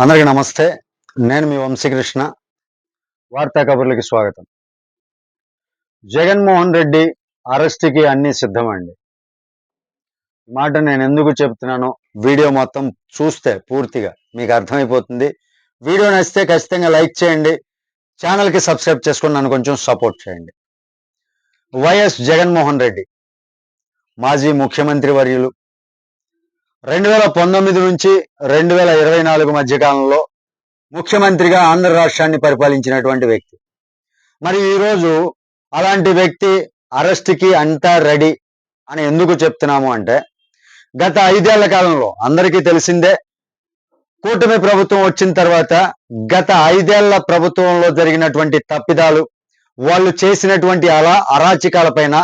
అందరికీ నమస్తే. నేను మీ వంశీకృష్ణ. వార్తా కబుర్లకి స్వాగతం. జగన్మోహన్ రెడ్డి అరెస్ట్కి అన్ని సిద్ధమండి. ఈ మాట నేను ఎందుకు చెప్తున్నానో వీడియో మొత్తం చూస్తే పూర్తిగా మీకు అర్థమైపోతుంది. వీడియో నచ్చితే ఖచ్చితంగా లైక్ చేయండి. ఛానల్కి సబ్స్క్రైబ్ చేసుకుని నన్ను కొంచెం సపోర్ట్ చేయండి. వైఎస్ జగన్మోహన్ రెడ్డి మాజీ ముఖ్యమంత్రి వర్యులు రెండు వేల పంతొమ్మిది నుంచి రెండు వేల ఇరవై నాలుగు మధ్య కాలంలో ముఖ్యమంత్రిగా ఆంధ్ర రాష్ట్రాన్ని పరిపాలించినటువంటి వ్యక్తి. మరి ఈరోజు అలాంటి వ్యక్తి అరెస్ట్కి అంతా రెడీ అని ఎందుకు చెప్తున్నాము అంటే గత ఐదేళ్ళ కాలంలో అందరికీ తెలిసిందే కూటమి ప్రభుత్వం వచ్చిన తర్వాత గత ఐదేళ్ళ ప్రభుత్వంలో జరిగినటువంటి తప్పిదాలు వాళ్ళు చేసినటువంటి అలా అరాచకాలపైన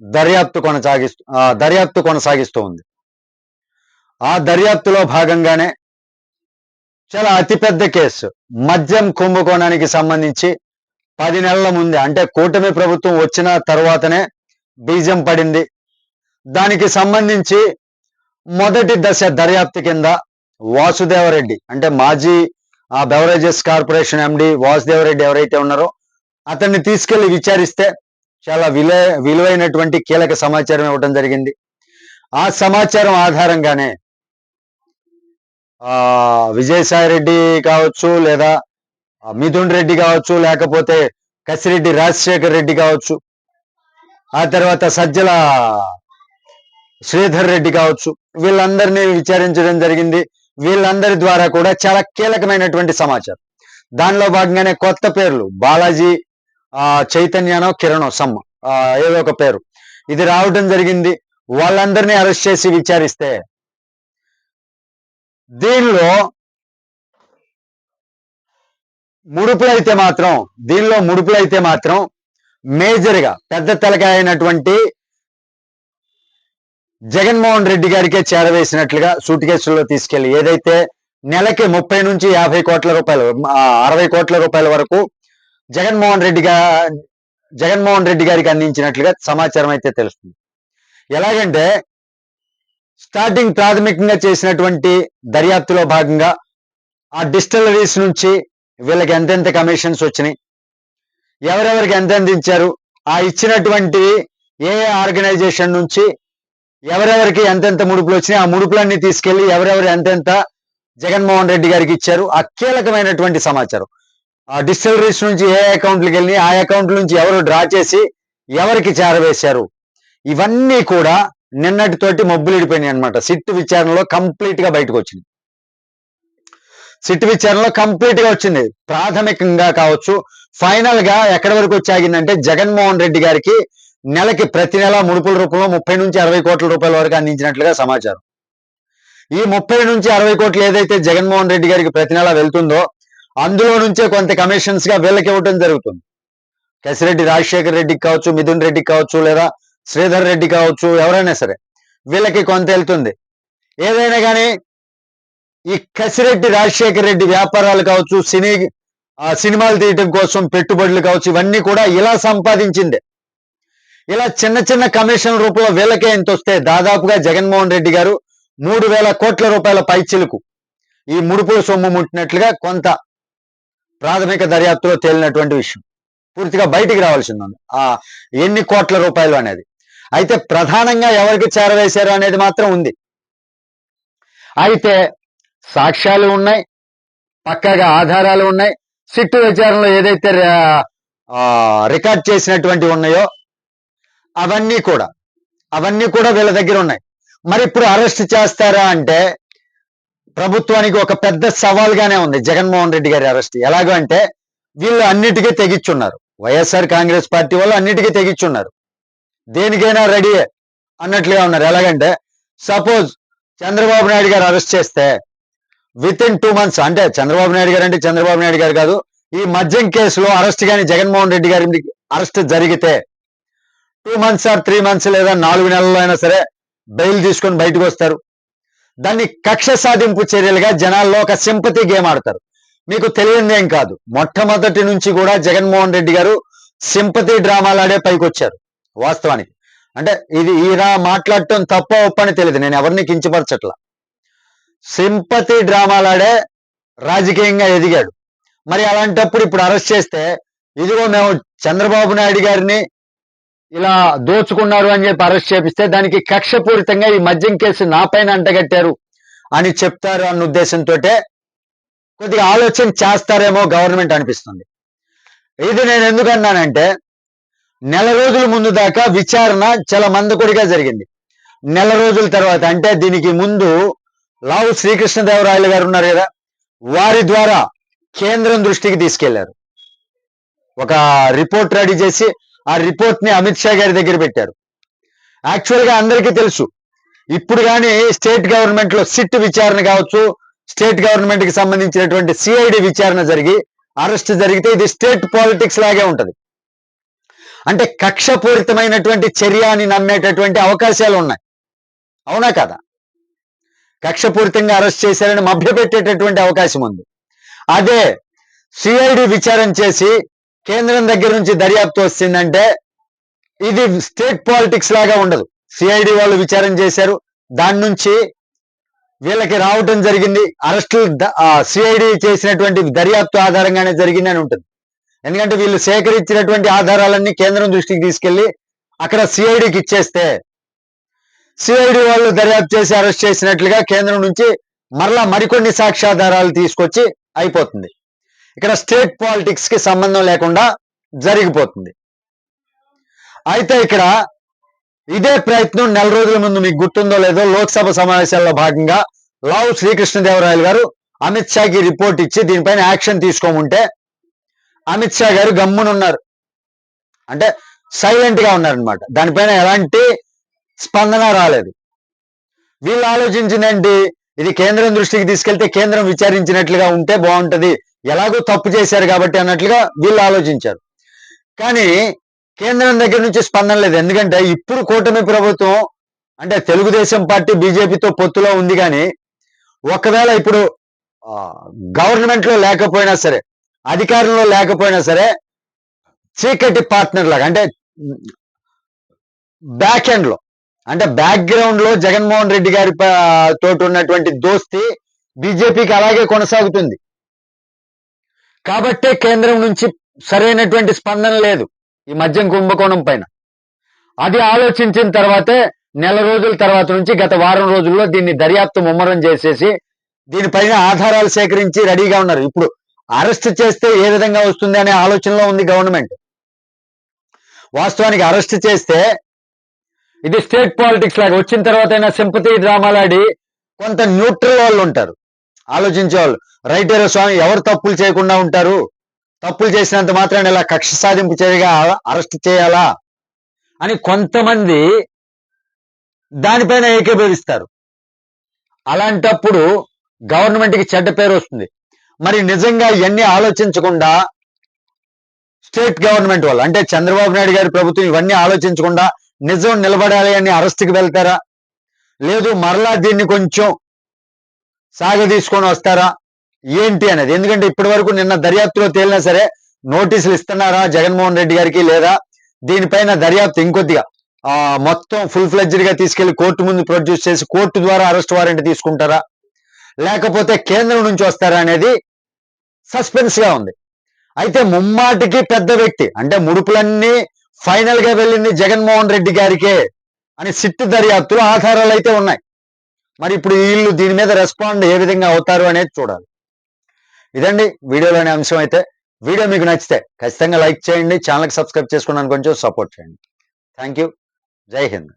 దర్యాప్తు కొనసాగిస్తూ దర్యాప్తు కొనసాగిస్తూ ఉంది. ఆ దర్యాప్తులో భాగంగానే చాలా అతిపెద్ద కేసు. మద్యం కుంభకోణానికి సంబంధించి పది నెలల ముందే అంటే కూటమి ప్రభుత్వం వచ్చిన తర్వాతనే బీజం పడింది. దానికి సంబంధించి మొదటి దశ దర్యాప్తు కింద వాసుదేవరెడ్డి అంటే మాజీ ఆ బెవరేజెస్ కార్పొరేషన్ ఎండి వాసుదేవరెడ్డి ఎవరైతే ఉన్నారో అతన్ని తీసుకెళ్ళి విచారిస్తే చాలా విలువ విలువైనటువంటి కీలక సమాచారం ఇవ్వడం జరిగింది. ఆ సమాచారం ఆధారంగానే విజయసాయి రెడ్డి కావచ్చు లేదా మిథున్ రెడ్డి కావచ్చు లేకపోతే కసిరెడ్డి రాజశేఖర్ రెడ్డి కావచ్చు ఆ తర్వాత సజ్జల శ్రీధర్ రెడ్డి కావచ్చు వీళ్ళందరినీ విచారించడం జరిగింది. వీళ్ళందరి ద్వారా కూడా చాలా కీలకమైనటువంటి సమాచారం. దానిలో భాగంగానే కొత్త పేర్లు బాలాజీ ఆ చైతన్యనో కిరణో సమ్మ ఏదో ఒక పేరు. ఇది రావడం జరిగింది. వాళ్ళందరినీ అరెస్ట్ చేసి విచారిస్తే దీనిలో ముడుపులైతే మాత్రం దీనిలో ముడుపులైతే మాత్రం మేజర్గా పెద్ద తలకాయ అయినటువంటి జగన్మోహన్ రెడ్డి గారికే చేరవేసినట్లుగా సూట్ కేసుల్లో తీసుకెళ్ళి ఏదైతే నెలకి ముప్పై నుంచి యాభై కోట్ల రూపాయలు అరవై కోట్ల రూపాయల వరకు జగన్మోహన్ రెడ్డి గా జగన్మోహన్ రెడ్డి గారికి అందించినట్లుగా సమాచారం అయితే తెలుస్తుంది. ఎలాగంటే స్టార్టింగ్ ప్రాథమికంగా చేసినటువంటి దర్యాప్తులో భాగంగా ఆ డిస్టిలరీస్ నుంచి వీళ్ళకి ఎంతెంత కమిషన్స్ వచ్చినాయి? ఎవరెవరికి ఎంతెంత అందించారు? ఆ ఇచ్చినటువంటి ఏ ఏ ఆర్గనైజేషన్ నుంచి ఎవరెవరికి ఎంతెంత ముడుపులు వచ్చినాయి? ఆ ముడుపులన్నీ తీసుకెళ్ళి ఎవరెవరు ఎంతెంత జగన్మోహన్ రెడ్డి గారికి ఇచ్చారు? ఆ కీలకమైనటువంటి సమాచారం. ఆ డిస్టిలరీస్ నుంచి ఏ అకౌంట్లకు వెళ్ళి ఆ అకౌంట్ నుంచి ఎవరు డ్రా చేసి ఎవరికి చేరవేశారు? ఇవన్నీ కూడా నిన్నటితోటి మబ్బులిడిపోయినాయి అనమాట సిట్ విచారణలో కంప్లీట్గా బయటకు వచ్చింది సిట్ విచారణలో కంప్లీట్గా వచ్చింది. ప్రాథమికంగా కావచ్చు ఫైనల్గా ఎక్కడి వరకు వచ్చాగిందంటే జగన్మోహన్ రెడ్డి గారికి నెలకి ప్రతి నెల ముడుపుల రూపంలో ముప్పై నుంచి అరవై కోట్ల రూపాయల వరకు అందించినట్లుగా సమాచారం. ఈ ముప్పై నుంచి అరవై కోట్లు ఏదైతే జగన్మోహన్ రెడ్డి గారికి ప్రతి నెల వెళ్తుందో అందులో నుంచే కొంత కమిషన్స్గా వీళ్ళకి ఇవ్వటం జరుగుతుంది. కసిరెడ్డి రాజశేఖర్ రెడ్డికి కావచ్చు మిథున్ రెడ్డికి కావచ్చు లేదా శ్రీధర్ రెడ్డి కావచ్చు ఎవరైనా సరే వీళ్ళకి కొంత వెళ్తుంది. ఏదైనా కానీ ఈ కసిరెడ్డి రాజశేఖర్ రెడ్డి వ్యాపారాలు కావచ్చు సినీ ఆ సినిమాలు తీయటం కోసం పెట్టుబడులు కావచ్చు ఇవన్నీ కూడా ఇలా సంపాదించింది. ఇలా చిన్న చిన్న కమిషన్ రూపంలో వీళ్ళకే ఎంత వస్తే దాదాపుగా జగన్మోహన్ రెడ్డి గారు మూడు వేల కోట్ల రూపాయల పైచిలకు ఈ ముడుపుల సొమ్ము ముట్టినట్లుగా కొంత ప్రాథమిక దర్యాప్తులో తేలినటువంటి విషయం. పూర్తిగా బయటికి రావాల్సింది. ఉంది ఆ ఎన్ని కోట్ల రూపాయలు అనేది అయితే ప్రధానంగా ఎవరికి చేరవేశారు అనేది మాత్రం ఉంది. అయితే సాక్ష్యాలు ఉన్నాయి పక్కగా ఆధారాలు ఉన్నాయి సిట్టు విచారణలో ఏదైతే రికార్డ్ చేసినటువంటి ఉన్నాయో అవన్నీ కూడా అవన్నీ కూడా వీళ్ళ దగ్గర ఉన్నాయి. మరి ఇప్పుడు అరెస్ట్ చేస్తారా అంటే ప్రభుత్వానికి ఒక పెద్ద సవాల్గానే ఉంది జగన్మోహన్ రెడ్డి గారి అరెస్ట్. ఎలాగో అంటే వీళ్ళు అన్నిటికీ తెగిచ్చున్నారు. వైఎస్ఆర్ కాంగ్రెస్ పార్టీ వాళ్ళు అన్నిటికీ తెగిచ్చున్నారు. దేనికైనా రెడీ అన్నట్లుగా ఉన్నారు. ఎలాగంటే సపోజ్ చంద్రబాబు నాయుడు గారు అరెస్ట్ చేస్తే విత్ ఇన్ టూ మంత్స్ అంటే చంద్రబాబు నాయుడు గారు అంటే చంద్రబాబు నాయుడు గారు కాదు ఈ మద్యం కేసులో అరెస్ట్ కానీ జగన్మోహన్ రెడ్డి గారి అరెస్ట్ జరిగితే two months or three months లేదా నాలుగు నెలల్లో అయినా సరే బెయిల్ తీసుకొని బయటకు వస్తారు. దాన్ని కక్ష సాధింపు చర్యలుగా జనాల్లో ఒక సింపతి గేమ్ ఆడతారు. మీకు తెలియనిదేం కాదు. మొట్టమొదటి నుంచి కూడా జగన్మోహన్ రెడ్డి గారు సింపతి డ్రామాలాడే పైకి వచ్చారు వాస్తవానికి. అంటే ఇది ఈయన మాట్లాడటం తప్ప ఒప్పని తెలియదు. నేను ఎవరిని కించపరచట్లా. సింపతి డ్రామాలాడే రాజకీయంగా ఎదిగాడు. మరి అలాంటప్పుడు ఇప్పుడు అరెస్ట్ చేస్తే ఇదిగో మేము చంద్రబాబు నాయుడు గారిని ఇలా దోచుకున్నారు అని చెప్పి అరెస్ట్ చేపిస్తే దానికి కక్షపూరితంగా ఈ మద్యం కేసు నా పైన అంటగట్టారు అని చెప్తారు అన్న ఉద్దేశంతో కొద్దిగా ఆలోచన చేస్తారేమో గవర్నమెంట్ అనిపిస్తుంది. ఇది నేను ఎందుకు అన్నానంటే నెల రోజుల ముందు దాకా విచారణ చాలా మందకొడిగా జరిగింది. నెల రోజుల తర్వాత అంటే దీనికి ముందు లావు శ్రీకృష్ణదేవరాయలు గారు ఉన్నారు కదా వారి ద్వారా కేంద్రం దృష్టికి తీసుకెళ్ళారు. ఒక రిపోర్ట్ రెడీ చేసి ఆ రిపోర్ట్ని అమిత్ షా గారి దగ్గర పెట్టారు. యాక్చువల్గా అందరికీ తెలుసు ఇప్పుడు కానీ స్టేట్ గవర్నమెంట్లో సిట్ విచారణ కావచ్చు స్టేట్ గవర్నమెంట్కి సంబంధించినటువంటి సిఐడి విచారణ జరిగి అరెస్ట్ జరిగితే ఇది స్టేట్ పాలిటిక్స్ లాగే ఉంటది. అంటే కక్షపూరితమైనటువంటి చర్య అని నమ్మేటటువంటి అవకాశాలు ఉన్నాయి అవునా కదా? కక్షపూరితంగా అరెస్ట్ చేశారని మభ్యపెట్టేటటువంటి అవకాశం ఉంది అదే సిఐడి విచారం చేసి కేంద్రం దగ్గర నుంచి దర్యాప్తు వస్తుందంటే ఇది స్టేట్ పాలిటిక్స్ లాగా ఉండదు. సిఐడి వాళ్ళు విచారం చేశారు. దాని నుంచి వీళ్ళకి రావటం జరిగింది. అరెస్టులు సిఐడి చేసినటువంటి దర్యాప్తు ఆధారంగానే జరిగింది అని ఉంటుంది. ఎందుకంటే వీళ్ళు సేకరించినటువంటి ఆధారాలన్నీ కేంద్రం దృష్టికి తీసుకెళ్ళి అక్కడ సిఐడికి ఇచ్చేస్తే సిఐడి వాళ్ళు దర్యాప్తు చేసి అరెస్ట్ చేసినట్లుగా కేంద్రం నుంచి మరలా మరికొన్ని సాక్ష్యాధారాలు తీసుకొచ్చి అయిపోతుంది. ఇక్కడ స్టేట్ పాలిటిక్స్కి సంబంధం లేకుండా జరిగిపోతుంది. అయితే ఇక్కడ ఇదే ప్రయత్నం నెల రోజుల ముందు మీకు గుర్తుందో లేదో లోక్సభ సమావేశాల్లో భాగంగా లావు శ్రీకృష్ణదేవరాయలు గారు అమిత్ షాకి రిపోర్ట్ ఇచ్చి దీనిపైన యాక్షన్ తీసుకోముంటే అమిత్ షా గారు గమ్మునున్నారు. అంటే సైలెంట్గా ఉన్నారనమాట దానిపైన ఎలాంటి స్పందన రాలేదు. వీళ్ళు ఆలోచించింది ఇది కేంద్రం దృష్టికి తీసుకెళ్తే కేంద్రం విచారించినట్లుగా ఉంటే బాగుంటది. ఎలాగో తప్పు చేశారు కాబట్టి అన్నట్లుగా వీళ్ళు ఆలోచించారు. కానీ కేంద్రం దగ్గర నుంచి స్పందన లేదు. ఎందుకంటే ఇప్పుడు కూటమి ప్రభుత్వం అంటే తెలుగుదేశం పార్టీ బీజేపీతో పొత్తులో ఉంది కానీ ఒకవేళ ఇప్పుడు గవర్నమెంట్లో లేకపోయినా సరే అధికారంలో లేకపోయినా సరే చీకటి పార్ట్నర్ లాగా అంటే బ్యాక్ ఎండ్లో అంటే బ్యాక్గ్రౌండ్లో జగన్మోహన్ రెడ్డి గారి తోటి ఉన్నటువంటి దోస్తి బీజేపీకి అలాగే కొనసాగుతుంది. కాబట్టే కేంద్రం నుంచి సరైనటువంటి స్పందన లేదు ఈ మద్యం కుంభకోణం పైన. అది ఆలోచించిన తర్వాతే నెల రోజుల తర్వాత నుంచి గత వారం రోజుల్లో దీన్ని దర్యాప్తు ముమ్మరం చేసేసి దీనిపైన ఆధారాలు సేకరించి రెడీగా ఉన్నారు. ఇప్పుడు అరెస్ట్ చేస్తే ఏ విధంగా వస్తుంది అనే ఆలోచనలో ఉంది గవర్నమెంట్ వాస్తవానికి అరెస్ట్ చేస్తే ఇది స్టేట్ పాలిటిక్స్ లాగా వచ్చిన తర్వాత అయినా సింపతి డ్రామాలాడి కొంత న్యూట్రల్ వాళ్ళు ఉంటారు. ఆలోచించే వాళ్ళు. రైట్ స్వామి ఎవరు తప్పులు చేయకుండా ఉంటారు? తప్పులు చేసినంత మాత్రాన్ని ఇలా కక్ష సాధింపు చేయగా అరెస్ట్ చేయాలా? అని కొంతమంది దానిపైన ఏకీభవిస్తారు. అలాంటప్పుడు గవర్నమెంట్కి చెడ్డ పేరు వస్తుంది. మరి నిజంగా ఇవన్నీ ఆలోచించకుండా స్టేట్ గవర్నమెంట్ వాళ్ళు అంటే చంద్రబాబు నాయుడు గారి ప్రభుత్వం ఇవన్నీ ఆలోచించకుండా నిజం నిలబడాలి అని అరెస్ట్కి వెళ్తారా? లేదు మరలా దీన్ని కొంచెం సాగ తీసుకొని వస్తారా? ఏంటి అనేది? ఎందుకంటే ఇప్పటి వరకు నిన్న దర్యాప్తులో తేలినా సరే నోటీసులు ఇస్తున్నారా జగన్మోహన్ రెడ్డి గారికి లేదా? దీనిపైన దర్యాప్తు ఇంకొద్దిగా ఆ మొత్తం ఫుల్ ఫ్లెడ్జ్డ్గా తీసుకెళ్ళి కోర్టు ముందు ప్రొడ్యూస్ చేసి కోర్టు ద్వారా అరెస్ట్ వారెంట్ తీసుకుంటారా? లేకపోతే కేంద్రం నుంచి వస్తారా అనేది సస్పెన్స్గా ఉంది. అయితే ముమ్మాటికి పెద్ద వ్యక్తి అంటే ముడుపులన్నీ ఫైనల్గా వెళ్ళింది జగన్మోహన్ రెడ్డి గారికే అని సిట్టు దర్యాప్తులో ఆధారాలు అయితే ఉన్నాయి. మరి ఇప్పుడు వీళ్ళు దీని మీద రెస్పాండ్ ఏ విధంగా అవుతారు అనేది చూడాలి. ఇదండి వీడియోలోని అంశం అయితే. వీడియో మీకు నచ్చితే ఖచ్చితంగా లైక్ చేయండి ఛానల్కి సబ్స్క్రైబ్ చేసుకున్నాను కొంచెం సపోర్ట్ చేయండి. థ్యాంక్ యూ జై హింద్.